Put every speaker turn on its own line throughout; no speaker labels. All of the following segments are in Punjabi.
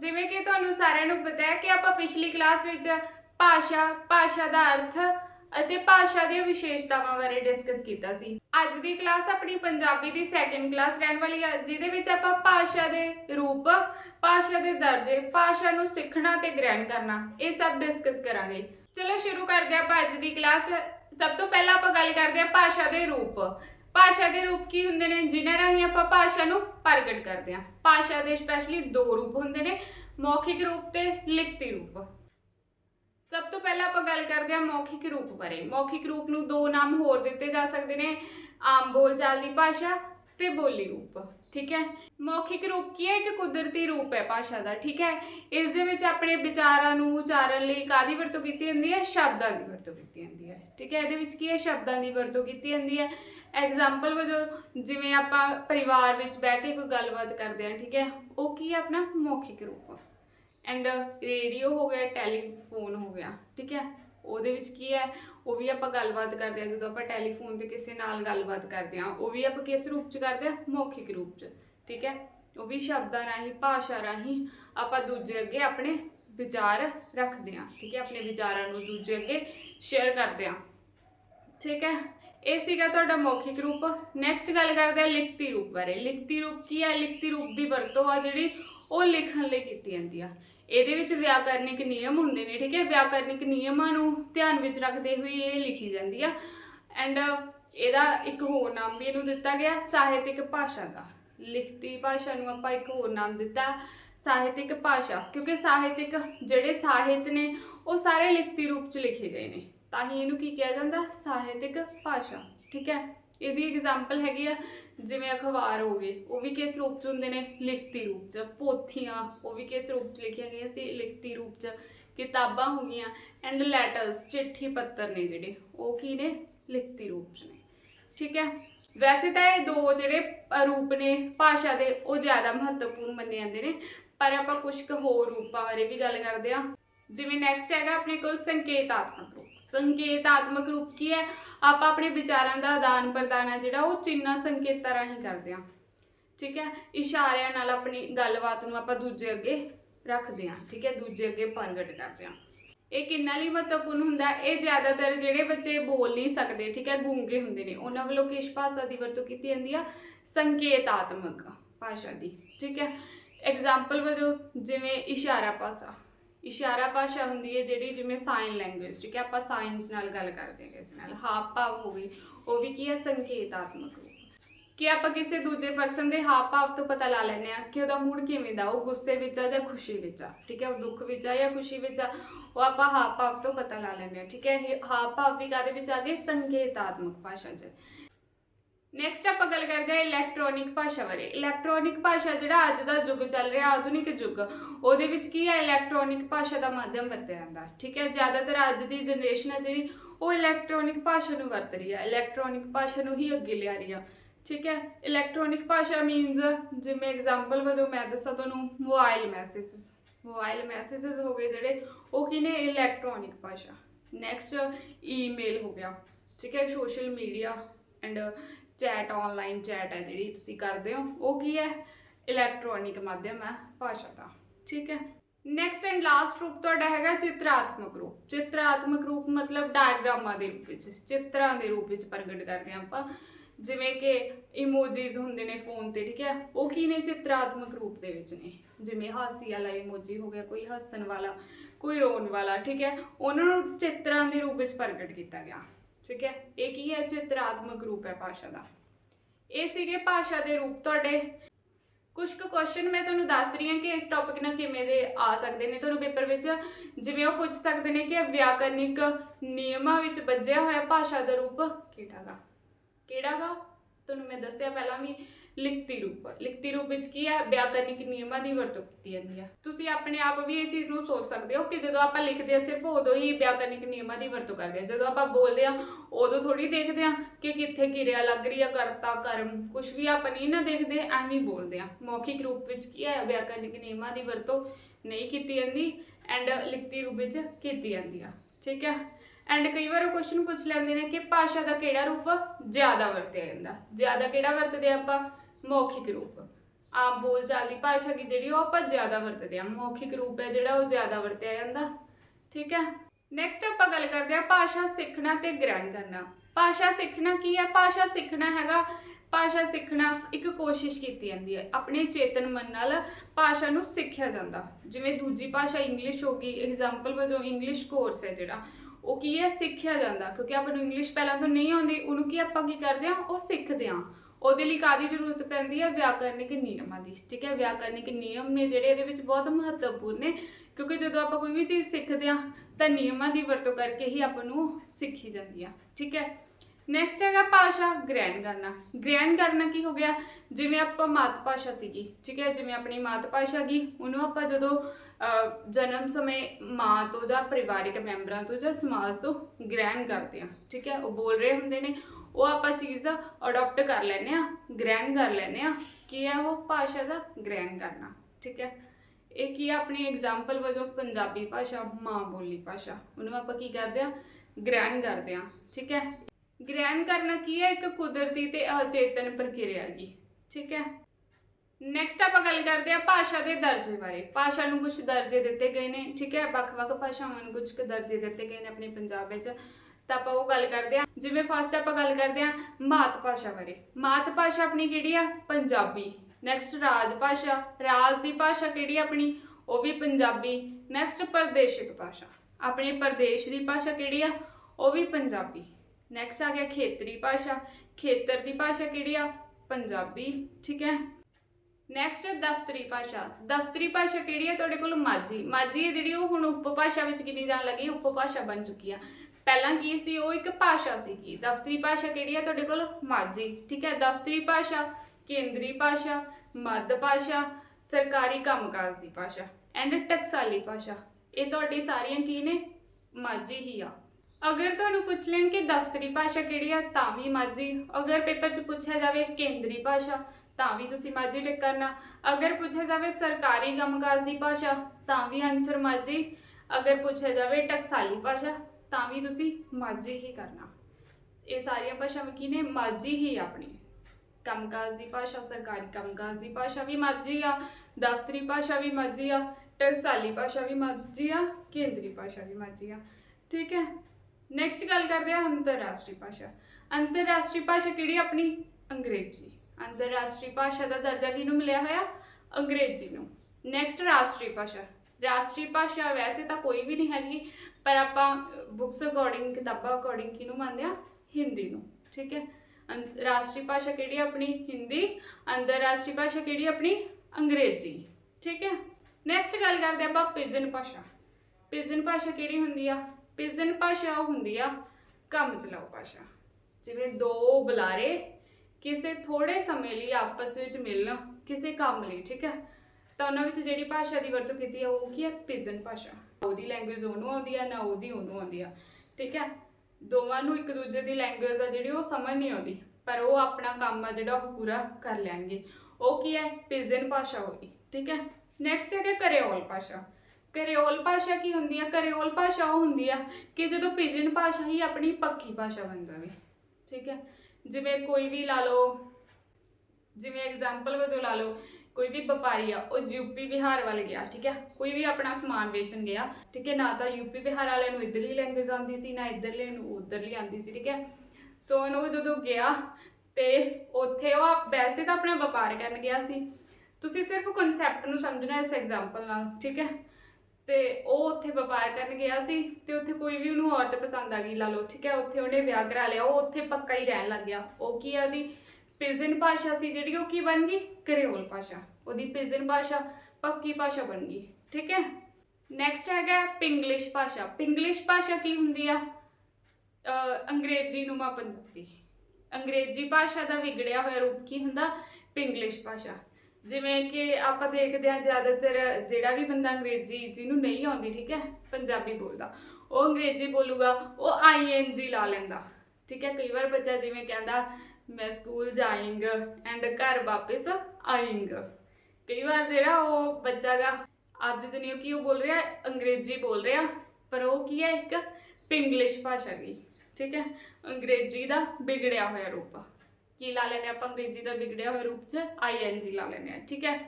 ਜਿਵੇਂ ਕਿ ਤੁਹਾਨੂੰ ਸਾਰਿਆਂ ਨੂੰ ਪਤਾ ਹੈ ਕਿ ਆਪਾਂ ਪਿਛਲੀ ਕਲਾਸ ਵਿੱਚ ਭਾਸ਼ਾ ਭਾਸ਼ਾ ਦਾ ਅਰਥ ਅਤੇ ਭਾਸ਼ਾ ਦੀਆਂ ਵਿਸ਼ੇਸ਼ਤਾਵਾਂ ਬਾਰੇ ਡਿਸਕਸ ਕੀਤਾ ਸੀ। ਅੱਜ ਦੀ ਕਲਾਸ ਆਪਣੀ ਪੰਜਾਬੀ ਦੀ ਸੈਕੰਡ ਕਲਾਸ ਰਹਿਣ ਵਾਲੀ ਹੈ ਜਿਹਦੇ ਵਿੱਚ ਆਪਾਂ ਭਾਸ਼ਾ ਦੇ ਰੂਪ, ਭਾਸ਼ਾ ਦੇ ਦਰਜੇ, ਭਾਸ਼ਾ ਨੂੰ ਸਿੱਖਣਾ ਤੇ ਗ੍ਰਹਿਣ ਕਰਨਾ, ਇਹ ਸਭ ਡਿਸਕਸ ਕਰਾਂਗੇ। ਚਲੋ ਸ਼ੁਰੂ ਕਰਦੇ ਹਾਂ ਆਪਾਂ ਅੱਜ ਦੀ ਕਲਾਸ। ਸਭ ਤੋਂ ਪਹਿਲਾਂ ਆਪਾਂ ਗੱਲ ਕਰਦੇ ਹਾਂ ਭਾਸ਼ਾ ਦੇ ਰੂਪ। ਭਾਸ਼ਾ ਦੇ ਰੂਪ ਕੀ ਹੁੰਦੇ ਨੇ? ਜਿਨ੍ਹਾਂ ਰਾਹੀਂ ਆਪਾਂ ਭਾਸ਼ਾ ਨੂੰ ਪ੍ਰਗਟ ਕਰਦੇ ਹਾਂ। ਭਾਸ਼ਾ ਦੇ ਸਪੈਸ਼ਲੀ ਦੋ ਰੂਪ ਹੁੰਦੇ ਨੇ, ਮੌਖਿਕ ਰੂਪ ਤੇ ਲਿਖਤੀ ਰੂਪ। ਸਭ ਤੋਂ ਪਹਿਲਾਂ ਆਪਾਂ ਗੱਲ ਕਰਦੇ ਹਾਂ ਮੌਖਿਕ ਰੂਪ ਬਾਰੇ। ਮੌਖਿਕ ਰੂਪ ਨੂੰ ਦੋ ਨਾਮ ਹੋਰ ਦਿੱਤੇ ਜਾ ਸਕਦੇ ਨੇ, ਆਮ ਬੋਲਚਾਲ ਦੀ ਭਾਸ਼ਾ ਤੇ ਬੋਲੀ ਰੂਪ। ਠੀਕ ਹੈ? ਮੌਖਿਕ ਰੂਪ ਕੀ ਹੈ? ਇੱਕ ਕੁਦਰਤੀ ਰੂਪ ਹੈ ਭਾਸ਼ਾ ਦਾ, ਠੀਕ ਹੈ? ਇਸ ਦੇ ਵਿੱਚ ਆਪਣੇ ਵਿਚਾਰਾਂ ਨੂੰ ਉਚਾਰਨ ਲਈ ਕਾਦੀ ਵਰਤੋਂ ਕੀਤੀ ਜਾਂਦੀ ਹੈ? ਸ਼ਬਦਾਂ ਦੀ ਵਰਤੋਂ ਕੀਤੀ ਜਾਂਦੀ ਹੈ। ਠੀਕ ਹੈ? ਇਹਦੇ ਵਿੱਚ ਕੀ ਹੈ? ਸ਼ਬਦਾਂ ਦੀ ਵਰਤੋਂ ਕੀਤੀ ਜਾਂਦੀ ਹੈ। ਐਗਜ਼ਾਮਪਲ ਵਜੋਂ ਜਿਵੇਂ ਆਪਾਂ ਪਰਿਵਾਰ ਵਿੱਚ ਬਹਿ ਕੇ ਕੋਈ ਗੱਲਬਾਤ ਕਰਦੇ ਹਾਂ, ਠੀਕ ਹੈ, ਉਹ ਕੀ ਹੈ ਆਪਣਾ? ਮੌਖਿਕ ਰੂਪ। ਐਂਡ ਰੇਡੀਓ ਹੋ ਗਿਆ ਟੈਲੀਫੋਨ ਹੋ ਗਿਆ, ਠੀਕ ਹੈ, ਉਹਦੇ ਵਿੱਚ ਕੀ ਹੈ? ਉਹ ਵੀ ਆਪਾਂ ਗੱਲਬਾਤ ਕਰਦੇ ਹਾਂ, ਜਦੋਂ ਆਪਾਂ ਟੈਲੀਫੋਨ ਤੇ ਕਿਸੇ ਨਾਲ ਗੱਲਬਾਤ ਕਰਦੇ ਹਾਂ, ਉਹ ਵੀ ਆਪਾਂ ਕਿਸ ਰੂਪ ਚ ਕਰਦੇ ਹਾਂ? ਮੌਖਿਕ ਰੂਪ ਚ, ਠੀਕ ਹੈ, ਉਹ ਵੀ ਸ਼ਬਦਾਂ ਰਾਹੀਂ, ਭਾਸ਼ਾ ਰਾਹੀਂ ਆਪਾਂ ਦੂਜੇ ਅੱਗੇ ਆਪਣੇ ਵਿਚਾਰ ਰੱਖਦੇ ਹਾਂ, ਠੀਕ ਹੈ, ਆਪਣੇ ਵਿਚਾਰਾਂ ਨੂੰ ਦੂਜੇ ਅੱਗੇ ਸ਼ੇਅਰ ਕਰਦੇ ਹਾਂ, ਠੀਕ ਹੈ। ਇਹ ਸੀਗਾ ਤੁਹਾਡਾ ਮੌਖਿਕ ਰੂਪ। ਨੈਕਸਟ ਗੱਲ ਕਰਦੇ ਹਾਂ ਲਿਖਤੀ ਰੂਪ ਬਾਰੇ। ਲਿਖਤੀ ਰੂਪ ਕੀ ਹੈ? ਲਿਖਤੀ ਰੂਪ ਦੀ ਵਰਤੋਂ ਆ ਜਿਹੜੀ ਉਹ ਲਿਖਣ ਲਈ ਕੀਤੀ ਜਾਂਦੀ ਆ। ਇਹਦੇ ਵਿੱਚ ਵਿਆਕਰਨਿਕ ਨਿਯਮ ਹੁੰਦੇ ਨੇ, ਠੀਕ ਹੈ? ਵਿਆਕਰਨਿਕ ਨਿਯਮਾਂ ਨੂੰ ਧਿਆਨ ਵਿੱਚ ਰੱਖਦੇ ਹੋਏ ਇਹ ਲਿਖੀ ਜਾਂਦੀ ਆ। ਐਂਡ ਇਹਦਾ ਇੱਕ ਹੋਰ ਨਾਮ ਵੀ ਇਹਨੂੰ ਦਿੱਤਾ ਗਿਆ, ਸਾਹਿਤਿਕ ਭਾਸ਼ਾ ਦਾ। ਲਿਖਤੀ ਭਾਸ਼ਾ ਨੂੰ ਆਪਾਂ ਇੱਕ ਹੋਰ ਨਾਮ ਦਿੱਤਾ, ਸਾਹਿਤਿਕ ਭਾਸ਼ਾ। ਕਿਉਂਕਿ ਸਾਹਿਤਿਕ ਜਿਹੜੇ ਸਾਹਿਤ ਨੇ, ਉਹ ਸਾਰੇ ਲਿਖਤੀ ਰੂਪ ਚ ਲਿਖੇ ਗਏ ਨੇ। ਤਾਂ ਹੀ ਇਹਨੂੰ ਕੀ ਕਿਹਾ ਜਾਂਦਾ? ਸਾਹਿਤਿਕ ਭਾਸ਼ਾ, ਠੀਕ ਹੈ? ਇਹਦੀ ਐਗਜ਼ਾਮਪਲ ਹੈਗੀ ਆ, ਜਿਵੇਂ ਅਖਬਾਰ ਹੋ ਗਏ, ਉਹ ਵੀ ਕਿਸ ਰੂਪ ਚ ਹੁੰਦੇ ਨੇ? ਲਿਖਤੀ ਰੂਪ ਚ। ਪੋਥੀਆਂ, ਉਹ ਵੀ ਕਿਸ ਰੂਪ ਚ ਲਿਖੀਆਂ ਗਈਆਂ ਸੀ? ਲਿਖਤੀ ਰੂਪ ਚ। ਕਿਤਾਬਾਂ ਹੋ ਗਈਆਂ ਐਂਡ ਲੈਟਰਸ ਚਿੱਠੀ ਪੱਤਰ ਨੇ ਜਿਹੜੇ, ਉਹ ਕੀ ਨੇ? ਲਿਖਤੀ ਰੂਪ ਚ ਨੇ। ਠੀਕ ਹੈ? ਵੈਸੇ ਤਾਂ ਇਹ ਦੋ ਜਿਹੜੇ ਰੂਪ ਨੇ, ਭਾਸ਼ਾ ਦੇ, ਉਹ ਜ਼ਿਆਦਾ ਮਹੱਤਵਪੂਰਨ ਮੰਨੇ ਜਾਂਦੇ ਨੇ। ਪਰ ਆਪਾਂ ਕੁਝ ਕੁ ਹੋਰ ਰੂਪਾਂ ਬਾਰੇ ਵੀ ਗੱਲ ਕਰਦੇ ਹਾਂ। ਜਿਵੇਂ ਨੈਕਸਟ ਹੈਗਾ ਆਪਣੇ ਕੋਲ ਸੰਕੇਤਾਤਮਕ ਰੂਪ। ਸੰਕੇਤਾਤਮਕ ਰੂਪ ਕੀ ਹੈ? ਆਪਾਂ ਆਪਣੇ ਵਿਚਾਰਾਂ ਦਾ ਆਦਾਨ ਪ੍ਰਦਾਨ ਹੈ ਜਿਹੜਾ, ਉਹ ਚਿੰਨ੍ਹਾਂ ਸੰਕੇਤਾਂ ਰਾਹੀਂ ਕਰਦੇ ਹਾਂ। ਠੀਕ ਹੈ? ਇਸ਼ਾਰਿਆਂ ਨਾਲ ਆਪਣੀ ਗੱਲਬਾਤ ਨੂੰ ਆਪਾਂ ਦੂਜੇ ਅੱਗੇ ਰੱਖਦੇ ਹਾਂ। ਠੀਕ ਹੈ? ਦੂਜੇ ਅੱਗੇ ਪ੍ਰਗਟ ਕਰਦੇ ਹਾਂ। ਇਹ ਕਿੰਨਾ ਲਈ ਮਹੱਤਵਪੂਰਨ ਹੁੰਦਾ ਇਹ ਜ਼ਿਆਦਾਤਰ ਜਿਹੜੇ ਬੱਚੇ ਬੋਲ ਨਹੀਂ ਸਕਦੇ, ਠੀਕ ਹੈ? ਗੂੰਗੇ ਹੁੰਦੇ ਨੇ। ਉਹਨਾਂ ਵੱਲੋਂ ਕਿਸ ਭਾਸ਼ਾ ਦੀ ਵਰਤੋਂ ਕੀਤੀ ਜਾਂਦੀ ਆ? ਸੰਕੇਤਾਤਮਕ ਭਾਸ਼ਾ ਦੀ। ਠੀਕ ਹੈ? ਐਗਜ਼ਾਮਪਲ ਵਜੋਂ ਜਿਵੇਂ ਇਸ਼ਾਰਾ ਭਾਸ਼ਾ। ਇਸ਼ਾਰਾ ਭਾਸ਼ਾ ਹੁੰਦੀ ਹੈ ਜਿਹੜੀ ਜਿਵੇਂ ਸਾਈਨ ਲੈਂਗੁਏਜ ਠੀਕ ਹੈ, ਆਪਾਂ ਸਾਇੰਸ ਨਾਲ ਗੱਲ ਕਰਦੇ ਹਾਂ ਕਿਸੇ ਨਾਲ, ਹਾਵ ਭਾਵ ਹੋ ਗਈ, ਉਹ ਵੀ ਕੀ ਹੈ, ਸੰਕੇਤਾਤਮਕ ਰੂਪ। ਕਿ ਆਪਾਂ ਕਿਸੇ ਦੂਜੇ ਪਰਸਨ ਦੇ ਹਾਵ ਭਾਵ ਤੋਂ ਪਤਾ ਲਾ ਲੈਂਦੇ ਆ ਕਿ ਉਹਦਾ ਮੂਡ ਕਿਵੇਂ ਦਾ, ਉਹ ਗੁੱਸੇ ਵਿੱਚ ਆ ਜਾਂ ਖੁਸ਼ੀ ਵਿੱਚ ਆ, ਠੀਕ ਹੈ, ਉਹ ਦੁੱਖ ਵਿੱਚ ਆ ਜਾਂ ਖੁਸ਼ੀ ਵਿੱਚ ਆ, ਉਹ ਆਪਾਂ ਹਾਵ ਭਾਵ ਤੋਂ ਪਤਾ ਲਾ ਲੈਂਦੇ ਆ ਠੀਕ ਹੈ, ਇਹ ਹਾਵ ਭਾਵ ਵੀ ਕਾਦੇ ਵਿੱਚ ਆ ਗਏ? ਸੰਕੇਤਾਤਮਕ ਭਾਸ਼ਾ 'ਚ। ਨੈਕਸਟ ਆਪਾਂ ਗੱਲ ਕਰਦੇ ਹਾਂ ਇਲੈਕਟ੍ਰੋਨਿਕ ਭਾਸ਼ਾ ਬਾਰੇ। ਇਲੈਕਟ੍ਰੋਨਿਕ ਭਾਸ਼ਾ ਜਿਹੜਾ ਅੱਜ ਦਾ ਯੁੱਗ ਚੱਲ ਰਿਹਾ, ਆਧੁਨਿਕ ਯੁੱਗ, ਉਹਦੇ ਵਿੱਚ ਕੀ ਹੈ? ਇਲੈਕਟ੍ਰੋਨਿਕ ਭਾਸ਼ਾ ਦਾ ਮਾਧਿਅਮ ਵਰਤਿਆ ਜਾਂਦਾ। ਠੀਕ ਹੈ? ਜ਼ਿਆਦਾਤਰ ਅੱਜ ਦੀ ਜਨਰੇਸ਼ਨ ਹੈ ਜਿਹੜੀ, ਉਹ ਇਲੈਕਟ੍ਰੋਨਿਕ ਭਾਸ਼ਾ ਨੂੰ ਵਰਤ ਰਹੀ ਹੈ। ਇਲੈਕਟ੍ਰੋਨਿਕ ਭਾਸ਼ਾ ਨੂੰ ਹੀ ਅੱਗੇ ਲਿਆ ਰਹੀ ਆ। ਠੀਕ ਹੈ? ਇਲੈਕਟ੍ਰੋਨਿਕ ਭਾਸ਼ਾ ਮੀਨਸ ਜਿਵੇਂ ਐਗਜ਼ਾਮਪਲ ਵਜੋਂ ਮੈਂ ਦੱਸਾਂ ਤੁਹਾਨੂੰ ਮੋਬਾਈਲ ਮੈਸੇजेस ਮੋਬਾਈਲ ਮੈਸੇजेस ਹੋ ਗਏ ਜਿਹੜੇ, ਉਹ ਕੀ ਨੇ? ਇਲੈਕਟ੍ਰੋਨਿਕ ਭਾਸ਼ਾ। ਨੈਕਸਟ ਈਮੇਲ ਹੋ ਗਿਆ। ਠੀਕ ਹੈ? Social media and chat online chat ਹੈ ਜਿਹੜੀ ਤੁਸੀਂ ਕਰਦੇ ਹੋ, ਉਹ ਕੀ ਹੈ? ਇਲੈਕਟ੍ਰੋਨਿਕ ਮਾਧਿਅਮ ਹੈ ਭਾਸ਼ਾ ਦਾ। ਠੀਕ ਹੈ? ਨੈਕਸਟ ਐਂਡ ਲਾਸਟ ਰੂਪ ਤੁਹਾਡਾ ਹੈਗਾ ਚਿਤਰਾਤਮਕ ਰੂਪ। ਚਿਤਰਾਤਮਕ ਰੂਪ ਮਤਲਬ ਡਾਇਗਰਾਮਾਂ ਦੇ ਰੂਪ ਵਿੱਚ, ਚਿੱਤਰਾਂ ਦੇ ਰੂਪ ਵਿੱਚ ਪ੍ਰਗਟ ਕਰਦੇ ਹਾਂ ਆਪਾਂ। ਜਿਵੇਂ ਕਿ ਇਮੋਜੀਜ਼ ਹੁੰਦੇ ਨੇ ਫੋਨ ਤੇ, ਠੀਕ ਹੈ? ਉਹ ਕੀ ਨੇ? ਚਿਤਰਾਤਮਕ ਰੂਪ ਦੇ ਵਿੱਚ ਨੇ। ਜਿਵੇਂ ਹਾਸੀ ਵਾਲਾ ਇਮੋਜੀ ਹੋ ਗਿਆ, ਕੋਈ ਹੱਸਣ ਵਾਲਾ, ਕੋਈ ਰੋਣ ਵਾਲਾ, ਠੀਕ ਹੈ? ਉਹਨਾਂ ਨੂੰ ਚਿੱਤਰਾਂ ਦੇ ਰੂਪ ਵਿੱਚ ਪ੍ਰਗਟ ਕੀਤਾ ਗਿਆ। ਠੀਕ ਹੈ? ਇਹ ਕੀ ਹੈ? ਚਿਤਰਾਤਮਕ ਰੂਪ ਹੈ ਭਾਸ਼ਾ ਦਾ। ਇਹ ਸੀਗੇ ਭਾਸ਼ਾ ਦੇ ਰੂਪ ਤੁਹਾਡੇ। ਕੁਝ ਕੁ ਕੁਐਸਚਨ ਮੈਂ ਤੁਹਾਨੂੰ ਦੱਸ ਰਹੀ ਹਾਂ ਕਿ ਇਸ ਟੌਪਿਕ ਨਾਲ ਕਿਵੇਂ ਦੇ ਆ ਸਕਦੇ ਨੇ ਤੁਹਾਨੂੰ ਪੇਪਰ ਵਿੱਚ। ਜਿਵੇਂ ਉਹ ਪੁੱਛ ਸਕਦੇ ਨੇ ਕਿ ਵਿਆਕਰਨਿਕ ਨਿਯਮਾਂ ਵਿੱਚ ਬੱਝਿਆ ਹੋਇਆ ਭਾਸ਼ਾ ਦਾ ਰੂਪ ਕਿਹੜਾ ਗਾ? ਕਿਹੜਾ ਗਾ? ਤੁਹਾਨੂੰ ਮੈਂ ਦੱਸਿਆ ਪਹਿਲਾਂ ਵੀ ਲਿਖਤੀ ਰੂਪ। ਲਿਖਤੀ ਰੂਪ ਵਿੱਚ ਕੀ ਹੈ? ਵਿਆਕਰਨਿਕ ਨਿਯਮਾਂ ਦੀ ਵਰਤੋਂ ਕੀਤੀ ਜਾਂਦੀ ਹੈ ਤੁਸੀਂ ਆਪਣੇ ਆਪ ਵੀ ਇਹ ਚੀਜ਼ ਨੂੰ ਸੋਚ ਸਕਦੇ ਹੋ ਕਿ ਜਦੋਂ ਆਪਾਂ ਲਿਖਦੇ ਹਾਂ, ਸਿਰਫ ਉਦੋਂ ਹੀ ਵਿਆਕਰਨਿਕ ਨਿਯਮਾਂ ਦੀ ਵਰਤੋਂ ਕਰਦੇ ਹਾਂ। ਜਦੋਂ ਆਪਾਂ ਬੋਲਦੇ ਹਾਂ, ਉਦੋਂ ਥੋੜੀ ਦੇਖਦੇ ਹਾਂ ਕਿ ਕਿੱਥੇ ਕਿਰਿਆ ਲੱਗ ਰਹੀ ਹੈ ਕਰਤਾ, ਕਰਮ ਕੁਝ ਵੀ ਆਪਾਂ ਨਹੀਂ ਨਾ ਦੇਖਦੇ, ਐਵੇਂ ਬੋਲਦੇ ਹਾਂ। ਮੌਖਿਕ ਰੂਪ ਵਿੱਚ ਕੀ ਹੈ? ਵਿਆਕਰਨਿਕ ਨਿਯਮਾਂ ਦੀ ਵਰਤੋਂ ਨਹੀਂ ਕੀਤੀ ਜਾਂਦੀ ਐਂਡ ਲਿਖਤੀ ਰੂਪ ਵਿੱਚ ਕੀਤੀ ਜਾਂਦੀ ਆ। ਠੀਕ ਹੈ? ਐਂਡ ਕਈ ਵਾਰ ਉਹ ਕੁਐਸਚਨ ਪੁੱਛ ਲੈਂਦੇ ਨੇ ਕਿ ਭਾਸ਼ਾ ਦਾ ਕਿਹੜਾ ਰੂਪ ਜ਼ਿਆਦਾ ਵਰਤਿਆ ਜਾਂਦਾ? ਜ਼ਿਆਦਾ ਕਿਹੜਾ ਵਰਤਦੇ ਆਪਾਂ? ਮੌਖਿਕ ਰੂਪ। ਆਮ ਬੋਲਚਾਲ ਦੀ ਭਾਸ਼ਾ ਕੀ ਜਿਹੜੀ ਉਹ ਆਪਾਂ ਜ਼ਿਆਦਾ ਵਰਤਦੇ ਹਾਂ ਮੌਖਿਕ ਰੂਪ ਹੈ ਜਿਹੜਾ ਉਹ ਜ਼ਿਆਦਾ ਵਰਤਿਆ ਜਾਂਦਾ। ਠੀਕ ਹੈ? ਨੈਕਸਟ ਆਪਾਂ ਗੱਲ ਕਰਦੇ ਹਾਂ ਭਾਸ਼ਾ ਸਿੱਖਣਾ ਤੇ ਗ੍ਰਹਿਣ ਕਰਨਾ। ਭਾਸ਼ਾ ਸਿੱਖਣਾ ਕੀ ਹੈ? ਭਾਸ਼ਾ ਸਿੱਖਣਾ ਹੈਗਾ, ਭਾਸ਼ਾ ਸਿੱਖਣਾ ਇੱਕ ਕੋਸ਼ਿਸ਼ ਕੀਤੀ ਜਾਂਦੀ ਹੈ। ਆਪਣੇ ਚੇਤਨ ਮਨ ਨਾਲ ਭਾਸ਼ਾ ਨੂੰ ਸਿੱਖਿਆ ਜਾਂਦਾ। ਜਿਵੇਂ ਦੂਜੀ ਭਾਸ਼ਾ ਇੰਗਲਿਸ਼ ਹੋ ਗਈ ਐਗਜ਼ਾਮਪਲ ਵਜੋਂ ਇੰਗਲਿਸ਼ ਕੋਰਸ ਹੈ ਜਿਹੜਾ। ਉਹ ਕੀ ਹੈ? ਸਿੱਖਿਆ ਜਾਂਦਾ। ਕਿਉਂਕਿ ਆਪਾਂ ਨੂੰ ਇੰਗਲਿਸ਼ ਪਹਿਲਾਂ ਤੋਂ ਨਹੀਂ ਆਉਂਦੀ, ਉਹਨੂੰ ਕੀ ਆਪਾਂ ਕੀ ਕਰਦੇ ਹਾਂ? ਉਹ ਸਿੱਖਦੇ ਹਾਂ। ਉਹਦੇ ਲਈ ਕਾਦੀ ਜ਼ਰੂਰਤ ਪੈਂਦੀ ਹੈ ਵਿਆਕਰਨਿਕ ਨਿਯਮਾਂ ਦੀ ਠੀਕ ਹੈ? ਵਿਆਕਰਨਿਕ ਨਿਯਮ ਨੇ ਜਿਹੜੇ ਇਹਦੇ ਵਿੱਚ ਬਹੁਤ ਮਹੱਤਵਪੂਰਨ ਨੇ ਕਿਉਂਕਿ ਜਦੋਂ ਆਪਾਂ ਕੋਈ ਵੀ ਚੀਜ਼ ਸਿੱਖਦੇ ਹਾਂ ਤਾਂ ਨਿਯਮਾਂ ਦੀ ਵਰਤੋਂ ਕਰਕੇ ਹੀ ਆਪਾਂ ਨੂੰ ਸਿੱਖੀ ਜਾਂਦੀ ਆ ਠੀਕ ਹੈ? ਨੈਕਸਟ ਹੈਗਾ ਭਾਸ਼ਾ ਗ੍ਰਹਿਣ ਕਰਨਾ। ਗ੍ਰਹਿਣ ਕਰਨਾ ਕੀ ਹੋ ਗਿਆ? ਜਿਵੇਂ ਆਪਾਂ ਮਾਤ ਭਾਸ਼ਾ ਸੀਗੀ ਠੀਕ ਹੈ? ਜਿਵੇਂ ਆਪਣੀ ਮਾਤ ਭਾਸ਼ਾ ਗਈ ਉਹਨੂੰ ਆਪਾਂ ਜਦੋਂ ਅਹ, ਜਨਮ ਸਮੇਂ ਮਾਂ ਤੋਂ ਜਾਂ ਪਰਿਵਾਰਿਕ ਮੈਂਬਰਾਂ ਤੋਂ ਜਾਂ ਸਮਾਜ ਤੋਂ ਗ੍ਰਹਿਣ ਕਰਦੇ ਆ ਠੀਕ ਹੈ? ਉਹ ਬੋਲ ਰਹੇ ਹੁੰਦੇ ਨੇ ਉਹ ਆਪਾਂ ਚੀਜ਼ ਅਡਾਪਟ ਕਰ ਲੈਂਦੇ ਆ ਗ੍ਰਹਿਣ ਕਰ ਲੈਂਦੇ ਆ ਕੀ ਹੈ ਉਹ? ਭਾਸ਼ਾ ਦਾ ਗ੍ਰਹਿਣ ਕਰਨਾ, ਠੀਕ ਹੈ? ਇਹ ਕੀ ਹੈ? ਆਪਣੀ ਐਗਜ਼ਾਮਪਲ ਵਜੋਂ ਪੰਜਾਬੀ ਭਾਸ਼ਾ, ਮਾਂ ਬੋਲੀ ਭਾਸ਼ਾ। ਉਹਨੂੰ ਆਪਾਂ ਕੀ ਕਰਦੇ ਆ ਗ੍ਰਹਿਣ ਕਰਦੇ ਆ ਠੀਕ ਹੈ? ਗ੍ਰਹਿਣ ਕਰਨਾ ਕੀ ਹੈ? ਇੱਕ ਕੁਦਰਤੀ ਤੇ ਅਚੇਤਨ ਪ੍ਰਕਿਰਿਆ ਹੈਗੀ ਠੀਕ ਹੈ? ਨੈਕਸਟ ਆਪਾਂ ਗੱਲ ਕਰਦੇ ਆ ਭਾਸ਼ਾ ਦੇ ਦਰਜੇ ਬਾਰੇ। ਭਾਸ਼ਾ ਨੂੰ ਕੁਝ ਦਰਜੇ ਦਿੱਤੇ ਗਏ ਨੇ, ਠੀਕ ਹੈ? ਵੱਖ-ਵੱਖ ਭਾਸ਼ਾਵਾਂ ਨੂੰ ਕੁਝ ਦਰਜੇ ਦਿੱਤੇ ਗਏ ਨੇ ਆਪਣੇ ਪੰਜਾਬ ਵਿੱਚ। ਤਾਂ ਆਪਾਂ ਉਹ ਗੱਲ ਕਰਦੇ ਆ ਜਿਵੇਂ ਫਸਟ ਆਪਾਂ ਗੱਲ ਕਰਦੇ ਆ ਮਾਤ ਭਾਸ਼ਾ ਬਾਰੇ। ਮਾਤ ਭਾਸ਼ਾ ਆਪਣੀ ਕਿਹੜੀ ਆ? ਪੰਜਾਬੀ। ਨੈਕਸਟ ਰਾਜ ਭਾਸ਼ਾ। ਰਾਜ ਦੀ ਭਾਸ਼ਾ ਕਿਹੜੀ ਆਪਣੀ? ਉਹ ਵੀ ਪੰਜਾਬੀ। ਨੈਕਸਟ ਪ੍ਰਦੇਸ਼ਿਕ ਭਾਸ਼ਾ। ਆਪਣੇ ਪ੍ਰਦੇਸ਼ ਦੀ ਭਾਸ਼ਾ ਕਿਹੜੀ ਆ? ਉਹ ਵੀ ਪੰਜਾਬੀ। ਨੈਕਸਟ ਆ ਗਿਆ ਖੇਤਰੀ ਭਾਸ਼ਾ। ਖੇਤਰ ਦੀ ਭਾਸ਼ਾ ਕਿਹੜੀ ਆ? ਪੰਜਾਬੀ। ਠੀਕ ਹੈ? ਨੈਕਸਟ ਦਫ਼ਤਰੀ ਭਾਸ਼ਾ। ਦਫ਼ਤਰੀ ਭਾਸ਼ਾ ਕਿਹੜੀ ਹੈ ਤੁਹਾਡੇ ਕੋਲ ਮਾਝੀ। ਮਾਝੀ ਹੈ ਜਿਹੜੀ ਉਹ ਹੁਣ ਉਪਭਾਸ਼ਾ ਵਿੱਚ ਕਿੰਨੀ ਜਾਣ ਲੱਗੀ? ਉਪਭਾਸ਼ਾ ਬਣ ਚੁੱਕੀ ਆ। ਪਹਿਲਾਂ ਕੀ ਸੀ? ਉਹ ਇੱਕ ਭਾਸ਼ਾ ਸੀਗੀ। ਦਫ਼ਤਰੀ ਭਾਸ਼ਾ ਕਿਹੜੀ ਹੈ ਤੁਹਾਡੇ ਕੋਲ? ਮਾਝੀ। ਠੀਕ ਹੈ? ਦਫ਼ਤਰੀ ਭਾਸ਼ਾ, ਕੇਂਦਰੀ ਭਾਸ਼ਾ, ਮੱਧ ਭਾਸ਼ਾ, ਸਰਕਾਰੀ ਕੰਮਕਾਜ ਦੀ ਭਾਸ਼ਾ ਐਂਡ ਟਕਸਾਲੀ ਭਾਸ਼ਾ। ਇਹ ਤੁਹਾਡੀ ਸਾਰੀਆਂ ਕੀ ਨੇ? ਮਾਝੀ ਹੀ ਆ। ਅਗਰ ਤੁਹਾਨੂੰ ਪੁੱਛ ਲੈਣ ਕਿ ਦਫ਼ਤਰੀ ਭਾਸ਼ਾ ਕਿਹੜੀ ਆ, ਤਾਂ ਵੀ ਮਾਝੀ। ਅਗਰ ਪੇਪਰ 'ਚ ਪੁੱਛਿਆ ਜਾਵੇ ਕੇਂਦਰੀ ਭਾਸ਼ਾ, ਤਾਂ ਵੀ ਤੁਸੀਂ ਮਾਝੀ ਟਿਕ ਕਰਨਾ। ਅਗਰ ਪੁੱਛਿਆ ਜਾਵੇ ਸਰਕਾਰੀ ਕੰਮਕਾਜ ਦੀ ਭਾਸ਼ਾ, ਤਾਂ ਵੀ ਆਨਸਰ ਮਾਝੀ। ਅਗਰ ਪੁੱਛਿਆ ਜਾਵੇ ਟਕਸਾਲੀ ਭਾਸ਼ਾ ਤਾਂ ਵੀ ਤੁਸੀਂ ਮਾਝੀ ਹੀ ਕਰਨਾ। ਇਹ ਸਾਰੀਆਂ ਭਾਸ਼ਾਵਾਂ ਕੀ ਨੇ ਮਾਝੀ ਹੀ ਆ ਆਪਣੀ। ਕੰਮਕਾਜ ਦੀ ਭਾਸ਼ਾ, ਸਰਕਾਰੀ ਕੰਮਕਾਜ ਦੀ ਭਾਸ਼ਾ ਵੀ ਮਾਝੀ ਆ, ਦਫ਼ਤਰੀ ਭਾਸ਼ਾ ਵੀ ਮਾਝੀ ਆ, ਟਕਸਾਲੀ ਭਾਸ਼ਾ ਵੀ ਮਾਝੀ ਆ, ਕੇਂਦਰੀ ਭਾਸ਼ਾ ਵੀ ਮਾਝੀ ਆ। ਠੀਕ ਹੈ? ਨੈਕਸਟ ਗੱਲ ਕਰਦੇ ਹਾਂ, ਅੰਤਰਰਾਸ਼ਟਰੀ ਭਾਸ਼ਾ। ਅੰਤਰਰਾਸ਼ਟਰੀ ਭਾਸ਼ਾ ਕਿਹੜੀ ਆਪਣੀ? ਅੰਗਰੇਜ਼ੀ। ਅੰਤਰਰਾਸ਼ਟਰੀ ਭਾਸ਼ਾ ਦਾ ਦਰਜਾ ਕਿਹਨੂੰ ਮਿਲਿਆ ਹੋਇਆ? ਅੰਗਰੇਜ਼ੀ ਨੂੰ। ਨੈਕਸਟ ਰਾਸ਼ਟਰੀ ਭਾਸ਼ਾ। ਰਾਸ਼ਟਰੀ ਭਾਸ਼ਾ ਵੈਸੇ ਤਾਂ ਕੋਈ ਵੀ ਨਹੀਂ ਹੈਗੀ ਪਰ ਆਪਾਂ ਬੁੱਕਸ ਅਕੋਰਡਿੰਗ ਕਿਤਾਬਾਂ ਅਕੋਰਡਿੰਗ ਕਿਹਨੂੰ ਮੰਨਦੇ ਆ? ਹਿੰਦੀ ਨੂੰ, ਠੀਕ ਹੈ? ਰਾਸ਼ਟਰੀ ਭਾਸ਼ਾ ਕਿਹੜੀ ਆਪਣੀ? ਹਿੰਦੀ, ਅੰਤਰਰਾਸ਼ਟਰੀ ਭਾਸ਼ਾ ਕਿਹੜੀ ਆਪਣੀ? ਅੰਗਰੇਜ਼ੀ, ਠੀਕ ਹੈ? ਨੈਕਸਟ ਗੱਲ ਕਰਦੇ ਆਪਾਂ ਪਿਜਨ ਭਾਸ਼ਾ। ਪਿਜਨ ਭਾਸ਼ਾ ਕਿਹੜੀ ਹੁੰਦੀ ਆ? ਪਿਜਨ ਭਾਸ਼ਾ ਉਹ ਹੁੰਦੀ ਆ, ਕੰਮ ਚਲਾਓ ਭਾਸ਼ਾ। ਜਿਵੇਂ ਦੋ ਬੁਲਾਰੇ, ਕਿਸੇ ਥੋੜੇ ਸਮੇਂ ਲਈ ਆਪਸ ਵਿੱਚ ਮਿਲਣ, ਕਿਸੇ ਕੰਮ ਲਈ, ਠੀਕ ਹੈ? ਤਾਂ ਉਹਨਾਂ ਵਿੱਚ ਜਿਹੜੀ ਭਾਸ਼ਾ ਦੀ ਵਰਤੋਂ ਕੀਤੀ ਹੈ ਉਹ ਕੀ ਹੈ ਪਿਜਨ ਭਾਸ਼ਾ। ਉਹਦੀ ਲੈਂਗੁਏਜ ਉਹਨੂੰ ਆਉਂਦੀ ਆ, ਨਾ ਉਹਦੀ ਉਹਨੂੰ ਆਉਂਦੀ ਆ। ਠੀਕ ਹੈ ਦੋਵਾਂ ਨੂੰ ਇੱਕ ਦੂਜੇ ਦੀ ਲੈਂਗੁਏਜ ਆ ਜਿਹੜੀ ਉਹ ਸਮਝ ਨਹੀਂ ਆਉਂਦੀ। ਪਰ ਉਹ ਆਪਣਾ ਕੰਮ ਆ ਜਿਹੜਾ ਉਹ ਪੂਰਾ ਕਰ ਲੈਣਗੇ। ਉਹ ਕੀ ਹੈ ਪਿਜਨ ਭਾਸ਼ਾ ਹੋਈ ਠੀਕ ਹੈ ਨੈਕਸਟ ਹੈਗਾ ਕਰਿਓਲ ਭਾਸ਼ਾ। ਕਰਿਓਲ ਭਾਸ਼ਾ ਕੀ ਹੁੰਦੀ ਆ? ਕਰਿਓਲ ਭਾਸ਼ਾ ਉਹ ਹੁੰਦੀ ਆ ਕਿ ਜਦੋਂ ਪਿਜਨ ਭਾਸ਼ਾ ਹੀ ਆਪਣੀ ਪੱਕੀ ਭਾਸ਼ਾ ਬਣ ਜਾਵੇ। ਠੀਕ ਹੈ ਜਿਵੇਂ ਕੋਈ ਵੀ ਲਾ ਲਓ, ਜਿਵੇਂ ਐਗਜ਼ਾਮਪਲ ਵਜੋਂ ਲਾ ਲਓ ਕੋਈ ਵੀ ਵਪਾਰੀ ਆ, ਉਹ ਯੂਪੀ ਬਿਹਾਰ ਵੱਲ ਗਿਆ, ਠੀਕ ਹੈ ਕੋਈ ਵੀ ਆਪਣਾ ਸਮਾਨ ਵੇਚਣ ਗਿਆ, ਠੀਕ ਹੈ ਨਾ ਤਾਂ ਯੂਪੀ ਬਿਹਾਰ ਵਾਲਿਆਂ ਨੂੰ ਇੱਧਰਲੀ ਲੈਂਗੁਏਜ ਆਉਂਦੀ ਸੀ, ਨਾ ਇੱਧਰਲੇ ਨੂੰ ਉੱਧਰਲੀ ਆਉਂਦੀ ਸੀ, ਠੀਕ ਹੈ ਸੋ ਉਹ ਜਦੋਂ ਗਿਆ ਤੇ ਉੱਥੇ ਉਹ ਵੈਸੇ ਤਾਂ ਆਪਣਾ ਵਪਾਰ ਕਰਨ ਗਿਆ ਸੀ। ਤੁਸੀਂ ਸਿਰਫ ਕਨਸੈਪਟ ਨੂੰ ਸਮਝਣਾ ਇਸ ਐਗਜ਼ਾਮਪਲ ਨਾਲ, ਠੀਕ ਹੈ ਤੇ ਉਹ ਉੱਥੇ ਵਪਾਰ ਕਰਨ ਗਿਆ ਸੀ ਤੇ ਉੱਥੇ ਕੋਈ ਵੀ ਉਹਨੂੰ ਔਰਤ ਪਸੰਦ ਆ ਗਈ, ਲਾ ਲਓ, ਠੀਕ ਹੈ ਉੱਥੇ ਉਹਨੇ ਵਿਆਹ ਕਰਾ ਲਿਆ, ਉਹ ਉੱਥੇ ਪੱਕਾ ਹੀ ਰਹਿਣ ਲੱਗ ਗਿਆ। ਉਹ ਕੀ ਆ ਉਹਦੀ? ਪਿਜਨ ਭਾਸ਼ਾ ਸੀ ਜਿਹੜੀ ਉਹ ਕੀ ਬਣ ਗਈ? ਕਰਿਓਲ ਭਾਸ਼ਾ। ਉਹਦੀ ਪਿਜਨ ਭਾਸ਼ਾ, ਪੱਕੀ ਭਾਸ਼ਾ ਬਣ ਗਈ। ਠੀਕ ਹੈ? ਨੈਕਸਟ ਹੈਗਾ ਪਿੰਗਲਿਸ਼ ਭਾਸ਼ਾ। ਪਿੰਗਲਿਸ਼ ਭਾਸ਼ਾ ਕੀ ਹੁੰਦੀ ਆ? ਅੰਗਰੇਜ਼ੀ ਨੂੰ ਮਾ ਪੰਜਾਬੀ ਅੰਗਰੇਜ਼ੀ ਭਾਸ਼ਾ ਦਾ ਵਿਗੜਿਆ ਹੋਇਆ ਰੂਪ ਕੀ ਹੁੰਦਾ? ਪਿੰਗਲਿਸ਼ ਭਾਸ਼ਾ। ਜਿਵੇਂ ਕਿ ਆਪਾਂ ਦੇਖਦੇ ਹਾਂ ਜ਼ਿਆਦਾਤਰ ਜਿਹੜਾ ਵੀ ਬੰਦਾ ਅੰਗਰੇਜ਼ੀ ਜਿਹਨੂੰ ਨਹੀਂ ਆਉਂਦੀ, ਠੀਕ ਹੈ? ਪੰਜਾਬੀ ਬੋਲਦਾ। ਉਹ ਅੰਗਰੇਜ਼ੀ ਬੋਲੂਗਾ, ਉਹ ਆਈਐਨਜੀ ਲਾ ਲੈਂਦਾ। ਠੀਕ ਹੈ? ਕਈ ਵਾਰ ਬੱਚਾ ਜਿਵੇਂ ਕਹਿੰਦਾ ਮੈਂ ਸਕੂਲ ਜਾਇੰਗ ਐਂਡ ਘਰ ਵਾਪਸ ਆਇੰਗ। ਕਈ ਵਾਰ ਜਿਹੜਾ ਉਹ ਬੱਚਾ ਗਾ ਅੱਜ ਜਨੀ ਕੀ ਉਹ ਬੋਲ ਰਿਹਾ, ਅੰਗਰੇਜ਼ੀ ਬੋਲ ਰਿਹਾ, ਪਰ ਉਹ ਕੀ ਹੈ ਇੱਕ ਪਿੰਗਲਿਸ਼ ਭਾਸ਼ਾ ਦੀ ਠੀਕ ਹੈ? ਅੰਗਰੇਜ਼ੀ ਦਾ ਵਿਗੜਿਆ ਹੋਇਆ ਰੂਪ। ਕੀ ਲਾ ਲੈਨੇ ਆਪਾਂ ਅੰਗਰੇਜ਼ੀ ਦਾ ਵਿਗੜਿਆ ਹੋਇਆ ਰੂਪ 'ਚ? ਆਈਐਨਜੀ ਲਾ ਲੈਨੇ ਆ ਠੀਕ ਹੈ?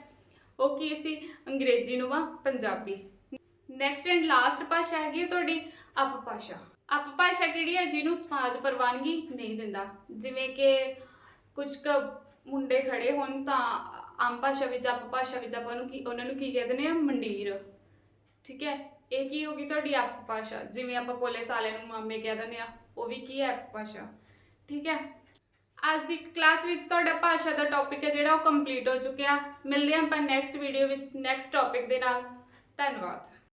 ਉਹ ਕੀ ਸੀ? ਅੰਗਰੇਜ਼ੀ ਨੂੰ ਵਾ ਪੰਜਾਬੀ। ਨੈਕਸਟ ਐਂਡ ਲਾਸਟ ਭਾਸ਼ਾ ਹੈਗੀ ਤੁਹਾਡੀ ਅਪ ਭਾਸ਼ਾ। ਅਪ ਭਾਸ਼ਾ ਕਿਹੜੀ ਹੈ ਜਿਹਨੂੰ ਸਮਾਜ ਪ੍ਰਵਾਨਗੀ ਨਹੀਂ ਦਿੰਦਾ? ਜਿਵੇਂ ਕਿ ਕੁਝ ਕ ਮੁੰਡੇ ਖੜੇ ਹੋਣ ਤਾਂ ਆਮ ਭਾਸ਼ਾ ਵਿੱਚ ਅਪ ਭਾਸ਼ਾ ਵਿੱਚ ਆਪਾਂ ਨੂੰ ਕੀ, ਉਹਨਾਂ ਨੂੰ ਕੀ ਕਹਿੰਦੇ ਨੇ ਆ ਮੰਡੀਰ। ਠੀਕ ਹੈ? ਇਹ ਕੀ ਹੋਗੀ ਤੁਹਾਡੀ ਅਪ ਭਾਸ਼ਾ? ਜਿਵੇਂ ਆਪਾਂ ਪੁਲਿਸ ਵਾਲਿਆਂ ਨੂੰ ਮਾਮੇ ਕਹਿ ਦਿੰਦੇ ਆ ਉਹ ਵੀ ਕੀ ਹੈ ਅਪ ਭਾਸ਼ਾ? ਠੀਕ ਹੈ? ਅੱਜ ਦੀ ਕਲਾਸ ਵਿੱਚ ਤੁਹਾਡਾ ਭਾਸ਼ਾ ਦਾ ਟੌਪਿਕ ਹੈ ਜਿਹੜਾ ਉਹ ਕੰਪਲੀਟ ਹੋ ਚੁੱਕਿਆ। ਮਿਲਦੇ ਹਾਂ ਆਪਾਂ ਨੈਕਸਟ ਵੀਡੀਓ ਵਿੱਚ ਨੈਕਸਟ ਟੌਪਿਕ ਦੇ ਨਾਲ। ਧੰਨਵਾਦ।